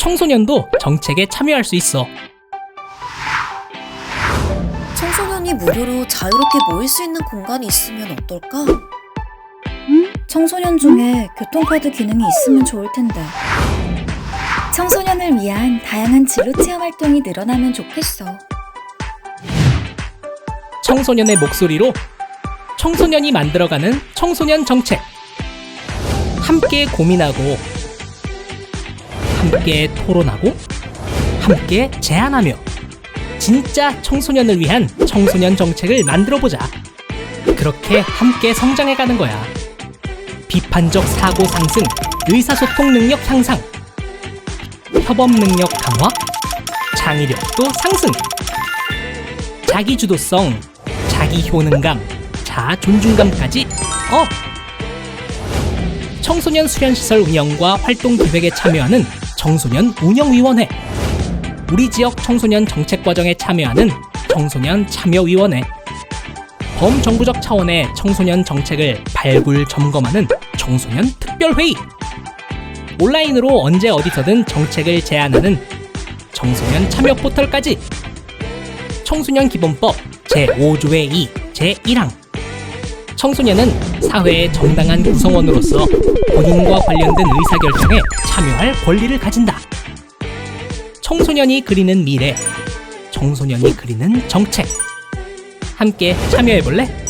청소년도 정책에 참여할 수 있어. 청소년이 무료로 자유롭게 모일 수 있는 공간이 있으면 어떨까? 청소년 중에 교통카드 기능이 있으면 좋을 텐데. 청소년을 위한 다양한 진로 체험 활동이 늘어나면 좋겠어. 청소년의 목소리로 청소년이 만들어가는 청소년 정책. 함께 고민하고, 함께 토론하고, 함께 제안하며, 진짜 청소년을 위한 청소년 정책을 만들어보자. 그렇게 함께 성장해가는 거야. 비판적 사고 상승, 의사소통 능력 향상, 협업 능력 강화, 창의력도 상승. 자기 주도성, 자기 효능감, 자아 존중감까지 업! 청소년 수련시설 운영과 활동 기획에 참여하는 청소년 운영위원회. 우리 지역 청소년 정책 과정에 참여하는 청소년 참여위원회. 범정부적 차원의 청소년 정책을 발굴 점검하는 청소년 특별회의. 온라인으로 언제 어디서든 정책을 제안하는 청소년 참여 포털까지. 청소년 기본법 제5조의 2 제1항 청소년은 사회의 정당한 구성원으로서 본인과 관련된 의사결정에 참여할 권리를 가진다. 청소년이 그리는 미래, 청소년이 그리는 정책. 함께 참여해볼래?